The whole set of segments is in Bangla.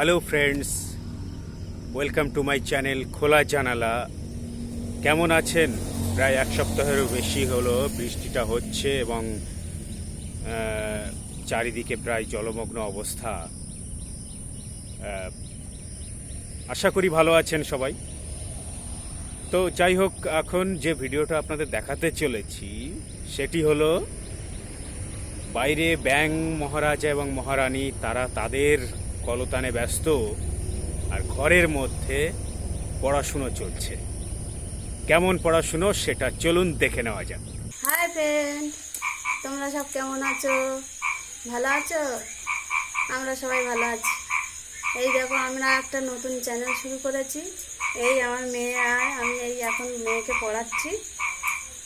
Hello friends welcome to my channel খোলা জানালা কেমন আছেন? প্রায় এক সপ্তাহেরও বেশি হলো বৃষ্টিটা হচ্ছে এবং চারিদিকে প্রায় জলমগ্ন অবস্থা। আশা করি ভালো আছেন সবাই। তো যাই হোক, এখন যে ভিডিওটা আপনাদের দেখাতে চলেছি, সেটি হলো বাইরে ব্যাং মহারাজা এবং মহারানী, তারা তাদের কলতানে ব্যস্ত আর ঘরের মধ্যে পড়াশুনো চলছে। কেমন পড়াশুনো সেটা চলুন দেখে নেওয়া যাক। হাই ফ্রেন্ড, তোমরা সব কেমন আছো? ভালো আছো? আমরা সবাই ভালো আছি। এই দেখো, আমরা একটা নতুন চ্যানেল শুরু করেছি। এই আমার মেয়ে আর আমি এই এখন মেয়েকে পড়াচ্ছি।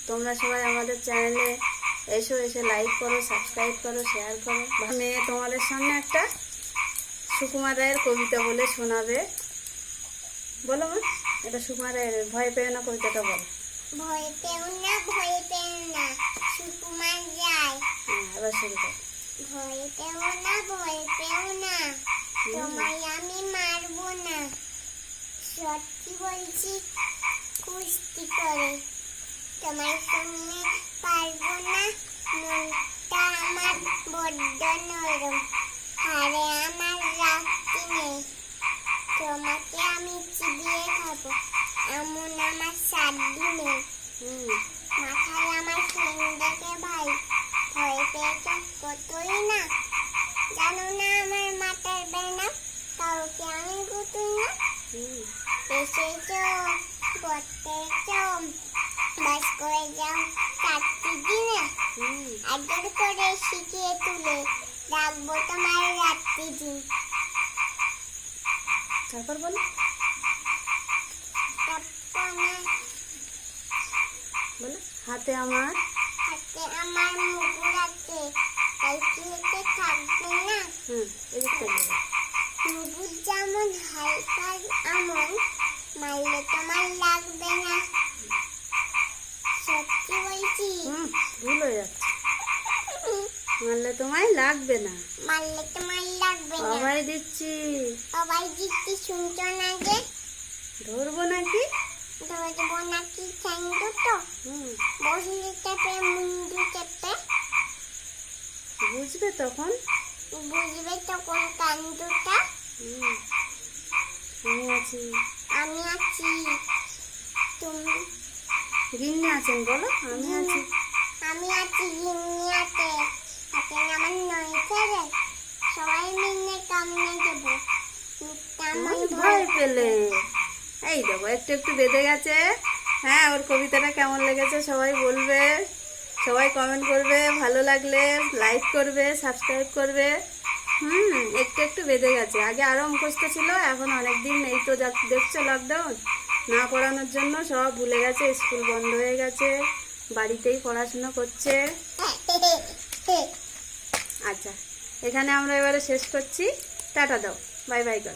তোমরা সবাই আমাদের চ্যানেলে এসো, এসে লাইক করো সাবস্ক্রাইব করো শেয়ার করো। মেয়ে তোমাদের সামনে একটা সুকুমার রায়ের কবিতা বলে শোনাবে। বলো মা এটা সুকুমার রায়ের ভয় পেয়ে না কবিতাটা বলো। ভয় পেও না ভয় পেও না সুকুমার যায় হ্যাঁ এবার শুরু করো। ভয় পেও না ভয় পেও না তোমায় আমি মারবো না। সত্যি বলছি কুস্তি করে তোমার সঙ্গে পারব না মনটা আমার বড্ড নরম। হারে আমার তোমাকে আমি চিবিয়ে খাব। এমন আমার নেই। হুম মাথায় আমার ফ্রেন্ড ভাই ভয় পেয়েছে কতই না? জানো না আমার মাথার বেনা কাউকে আমি গুতুই না? এসেছ বতেছ বাস করে যাও চারটি দিনে। আদর করে শিখিয়ে তুলে রাখব তোমার রাত্রি দিন তারপর বলো। বলো। হাতে আমার। হাতে আমার মুকুর আছে। তাই কি থাকবে না। হুম এই বলো মুগুর যেমন হালকা আমন মারলে তোমার লাগবে না সত্যি বলছি হুম ভুল হয়ে যাচ্ছে মারলে তোমায় লাগবে না। মারলে তোমার লাগবে না। সবাই দিচ্ছি। সবাই দিচ্ছি শুনছো না যে? ধরবো নাকি? ধরবো নাকি ঠ্যাং দুটো হুম। বসলে চেপে মুন্ডু চেপে। বুঝবে তখন? বুঝবে তখন কান দুটা হুম। আমি আছি। আমি আছি। তুমি? গিন্নি আছেন বলো আমি আছি। আমি আছি গিন্নিয়াতে হাতে এই দেখো, একটু একটু বেঁধে গেছে। হ্যাঁ ওর কবিতাটা কেমন লেগেছে সবাই বলবে। সবাই কমেন্ট করবে, ভালো লাগলে লাইক করবে সাবস্ক্রাইব করবে। হুম, একটু একটু বেঁধে গেছে। আগে আরও মুখস্থ ছিল, এখন অনেক দিন এই তো দেখছ লকডাউন না পড়ানোর জন্য সব ভুলে গেছে, স্কুল বন্ধ হয়ে গেছে, বাড়িতেই পড়াশুনো করছে। আচ্ছা এখানে আমরা এবারে শেষ করছি। টাটা দাও বাই বাই করো।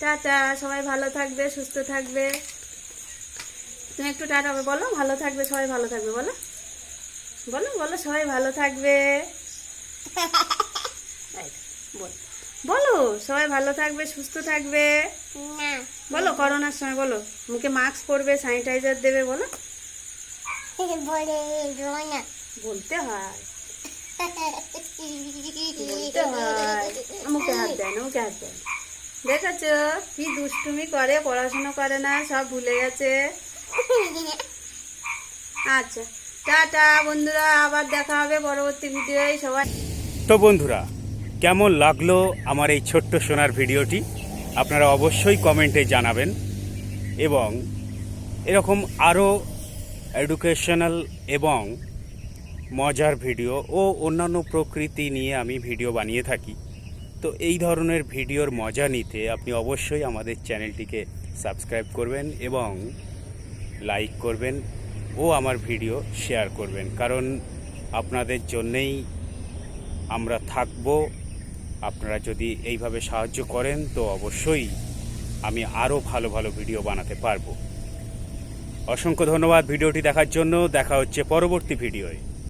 টাটা সবাই ভালো থাকবে সুস্থ থাকবে। তুমি একটু টাটা বলো ভালো থাকবে সবাই ভালো থাকবে বলো। বলো বলো সবাই ভালো থাকবে। বলো। বলো সবাই ভালো থাকবে সুস্থ থাকবে। বলো করোনার সময় বলো মুখে মাস্ক পরবে স্যানিটাইজার দেবে বলো। বলতে হয়। মুখে হাত দেয় না মুখে হাত দেয়। না। দেখেছ? কি দুষ্টুমি করে পড়াশোনা করে না সব ভুলে গেছে। আচ্ছা টাটা বন্ধুরা আবার দেখা হবে পরবর্তী ভিডিওয় সবাই তো বন্ধুরা কেমন লাগল আমার এই ছোট্ট সোনার ভিডিওটি? আপনারা অবশ্যই কমেন্টে জানাবেন। এবং এরকম আরও এডুকেশনাল এবং মজার ভিডিও ও অন্যান্য প্রকৃতি নিয়ে আমি ভিডিও বানিয়ে থাকি। তো এই ধরনের ভিডিওর মজা নিতে আপনি অবশ্যই আমাদের চ্যানেলটিকে সাবস্ক্রাইব করবেন এবং লাইক করবেন ও আমার ভিডিও শেয়ার করবেন। কারণ আপনাদের জন্যেই আমরা থাকব। আপনারা যদি এইভাবে সাহায্য করেন, তো অবশ্যই আমি আরও ভালো ভালো ভিডিও বানাতে পারব। অসংখ্য ধন্যবাদ ভিডিওটি দেখার জন্য। দেখা হচ্ছে পরবর্তী ভিডিওয়।